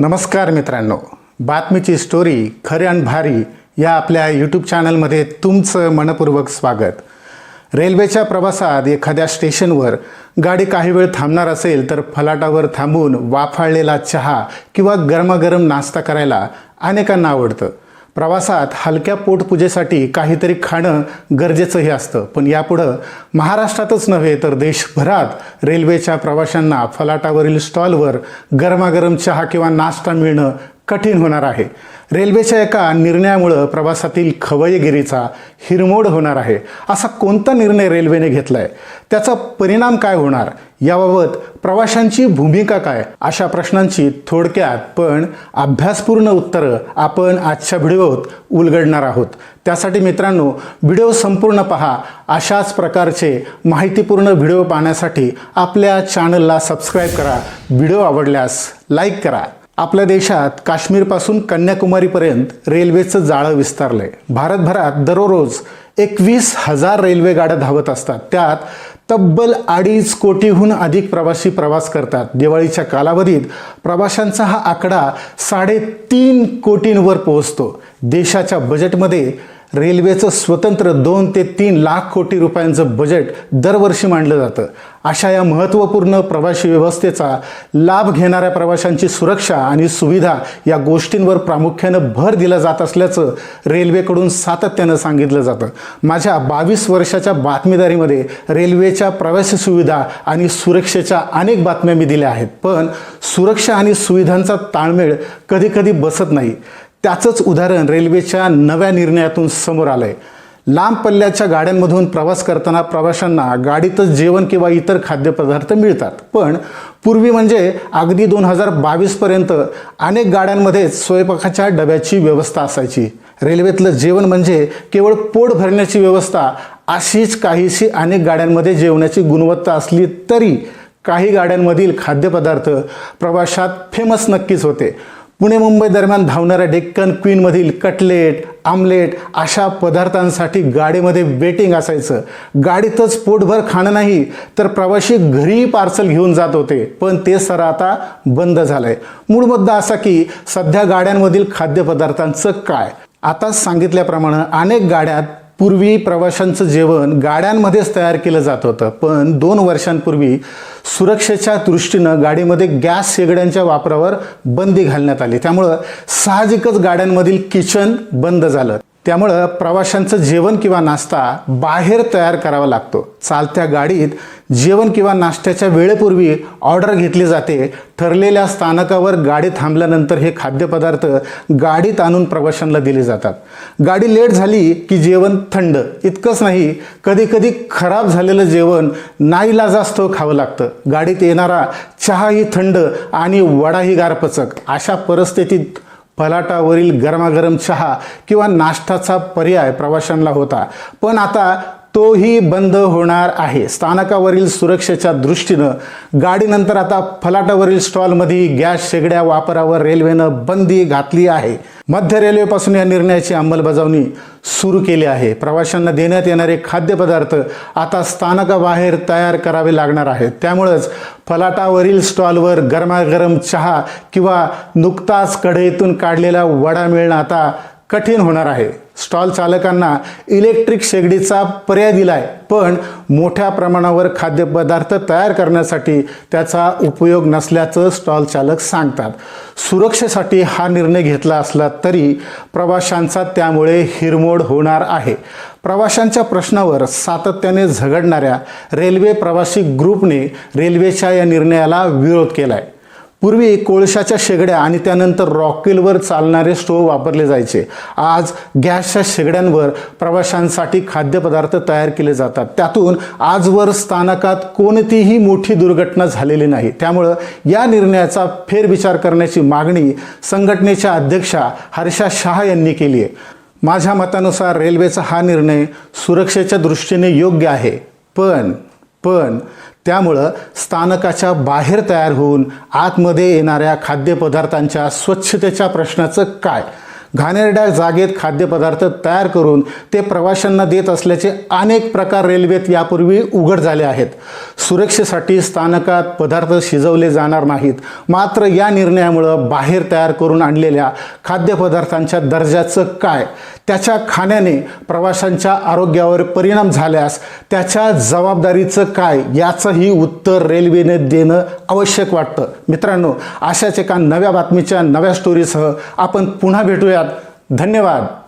नमस्कार मित्रांनो. बातमीची स्टोरी खरे आणि भारी या आपल्या यूट्यूब चॅनलमध्ये तुमचं मनपूर्वक स्वागत. रेल्वेच्या प्रवासात एखाद्या स्टेशनवर गाडी काही वेळ थांबणार असेल तर फलाटावर थांबून वाफाळलेला चहा किंवा गरमागरम नाश्ता करायला अनेकांना आवडतं. प्रवासात हलक्या पोटपूजेसाठी काहीतरी खाणं गरजेचंही असतं. पण यापुढं महाराष्ट्रातच नव्हे तर देशभरात रेल्वेच्या प्रवाशांना फलाटावरील स्टॉलवर गरमागरम चहा किंवा नाश्ता मिळणं कठीण होणार आहे. रेल्वेच्या एका निर्णयामुळं प्रवासातील खवयगिरीचा हिरमोड होणार आहे. असा कोणता निर्णय रेल्वेने घेतला आहे त्याचा परिणाम काय होणार? याबाबत प्रवाशांची भूमिका काय? अशा प्रश्नांची थोडक्यात पण अभ्यासपूर्ण उत्तरं आपण आजच्या व्हिडिओत उलगडणार आहोत. त्यासाठी मित्रांनो व्हिडिओ संपूर्ण पहा. अशाच प्रकारचे माहितीपूर्ण व्हिडिओ पाहण्यासाठी आपल्या चॅनलला सबस्क्राईब करा. व्हिडिओ आवडल्यास लाईक करा. आपल्या देशात काश्मीरपासून कन्याकुमारीपर्यंत रेल्वेचं जाळं विस्तारलं आहे भारतभरात दररोज एकवीस हजार रेल्वे गाड्या धावत असतात. त्यात तब्बल अडीच कोटीहून अधिक प्रवासी प्रवास करतात. दिवाळीच्या कालावधीत प्रवाशांचा हा आकडा साडेतीन कोटींवर पोहोचतो. देशाच्या बजेटमध्ये रेल्वेचं स्वतंत्र दोन ते तीन लाख कोटी रुपयांचं बजेट दरवर्षी मांडलं जातं. अशा या महत्त्वपूर्ण प्रवासी व्यवस्थेचा लाभ घेणाऱ्या प्रवाशांची सुरक्षा आणि सुविधा या गोष्टींवर प्रामुख्यानं भर दिला जात असल्याचं रेल्वेकडून सातत्यानं सांगितलं जातं. माझ्या बावीस वर्षाच्या बातमीदारीमध्ये रेल्वेच्या प्रवासी सुविधा आणि सुरक्षेच्या अनेक बातम्या मी दिल्या आहेत. पण सुरक्षा आणि सुविधांचा ताळमेळ कधीकधी बसत नाही. त्याचंच उदाहरण रेल्वेच्या नव्या निर्णयातून समोर आलं आहे लांब पल्ल्याच्या गाड्यांमधून प्रवास करताना प्रवाशांना गाडीतच जेवण किंवा इतर खाद्यपदार्थ मिळतात. पण पूर्वी म्हणजे अगदी दोन हजार बावीसपर्यंत अनेक गाड्यांमध्ये स्वयंपाकाच्या डब्याची व्यवस्था असायची. रेल्वेतलं जेवण म्हणजे केवळ पोट भरण्याची व्यवस्था अशीच काहीशी अनेक गाड्यांमध्ये जेवणाची गुणवत्ता असली तरी काही गाड्यांमधील खाद्यपदार्थ प्रवाशात फेमस नक्कीच होते. पुणे मुंबई दरम्यान धावणाऱ्या डेक्कन क्वीनमधील कटलेट आमलेट अशा पदार्थांसाठी गाडीमध्ये वेटिंग असायचं. गाडीतच पोटभर खाणं नाही तर प्रवासी घरी पार्सल घेऊन जात होते. पण ते सर आता बंद झालंय. मूळ मुद्दा असा की सध्या गाड्यांमधील खाद्यपदार्थांचं काय? आता सांगितल्याप्रमाणे अनेक गाड्यात पूर्वी प्रवाशांचं जेवण गाड्यांमध्येच तयार केलं जात होतं. पण दोन वर्षांपूर्वी सुरक्षेच्या दृष्टीनं गाडीमध्ये गॅस शेगड्यांच्या वापरावर बंदी घालण्यात आली. त्यामुळं साहजिकच गाड्यांमधील किचन बंद झालं. त्यामुळं प्रवाशांचं जेवण किंवा नाश्ता बाहेर तयार करावा लागतो. चालत्या गाडीत जेवण किंवा नाश्त्याच्या वेळेपूर्वी ऑर्डर घेतली जाते. ठरलेल्या स्थानकावर गाडी थांबल्यानंतर हे खाद्यपदार्थ गाडीत आणून प्रवाशांना दिले जातात. गाडी लेट झाली की जेवण थंड. इतकंच नाही कधीकधी खराब झालेलं जेवण नाईलाजास्तव खावं लागतं. गाडीत येणारा चहाही थंड आणि वडाही गारपचक अशा परिस्थितीत फलाटावरील गरमागरम चहा किंवा नाश्ताचा पर्याय प्रवाशांना होता. पण आता तोही बंद होणार आहे. स्थानकावरील सुरक्षेच्या दृष्टीनं गाडीनंतर आता फलाटावरील स्टॉलमध्ये गॅस शेगड्या वापरावर रेल्वेनं बंदी घातली आहे. मध्य रेल्वेपासून या निर्णयाची अंमलबजावणी सुरू केली आहे. प्रवाशांना देण्यात येणारे खाद्यपदार्थ आता स्थानकाबाहेर तयार करावे लागणार आहेत. त्यामुळंच फलाटावरील स्टॉलवर गरमागरम चहा किंवा नुकताच कढईतून काढलेला वडा मिळणं आता कठीण होणार आहे. स्टॉल चालकांना इलेक्ट्रिक शेगडीचा पर्याय दिलाय पण मोठ्या प्रमाणावर खाद्यपदार्थ तयार करण्यासाठी त्याचा उपयोग नसल्याचं स्टॉल चालक सांगतात. सुरक्षेसाठी हा निर्णय घेतला असला तरी प्रवाशांचा त्यामुळे हिरमोड होणार आहे. प्रवाशांच्या प्रश्नावर सातत्याने झगडणाऱ्या रेल्वे प्रवासी ग्रुपने रेल्वेच्या या निर्णयाला विरोध केलाय. पूर्वी कोळशाच्या शेगड्या आणि त्यानंतर रॉकेलवर चालणारे स्टोव्ह वापरले जायचे. आज गॅसच्या शेगड्यांवर प्रवाशांसाठी खाद्यपदार्थ तयार केले जातात. त्यातून आजवर स्थानकात कोणतीही मोठी दुर्घटना झालेली नाही. त्यामुळं या निर्णयाचा फेरविचार करण्याची मागणी संघटनेच्या अध्यक्षा हर्षा शहा यांनी केली आहे. माझ्या मतानुसार रेल्वेचा हा निर्णय सुरक्षेच्या दृष्टीने योग्य आहे. पण पण त्यामुळं स्थानकाच्या बाहेर तयार होऊन आतमध्ये येणाऱ्या खाद्यपदार्थांच्या स्वच्छतेच्या प्रश्नाचं काय? घाणेरड्या जागेत खाद्यपदार्थ तयार करून ते प्रवाशांना देत असल्याचे अनेक प्रकार रेल्वेत यापूर्वी उघड झाले आहेत. सुरक्षेसाठी स्थानकात पदार्थ शिजवले जाणार नाहीत. मात्र या निर्णयामुळं बाहेर तयार करून आणलेल्या खाद्यपदार्थांच्या दर्जाचं काय? त्याच्या खाण्याने प्रवाशांच्या आरोग्यावर परिणाम झाल्यास त्याच्या जबाबदारीचं काय? याचंही उत्तर रेल्वेने देणं आवश्यक वाटतं. मित्रांनो अशाच एका नव्या बातमीच्या नव्या स्टोरीसह आपण पुन्हा भेटूया धन्यवाद.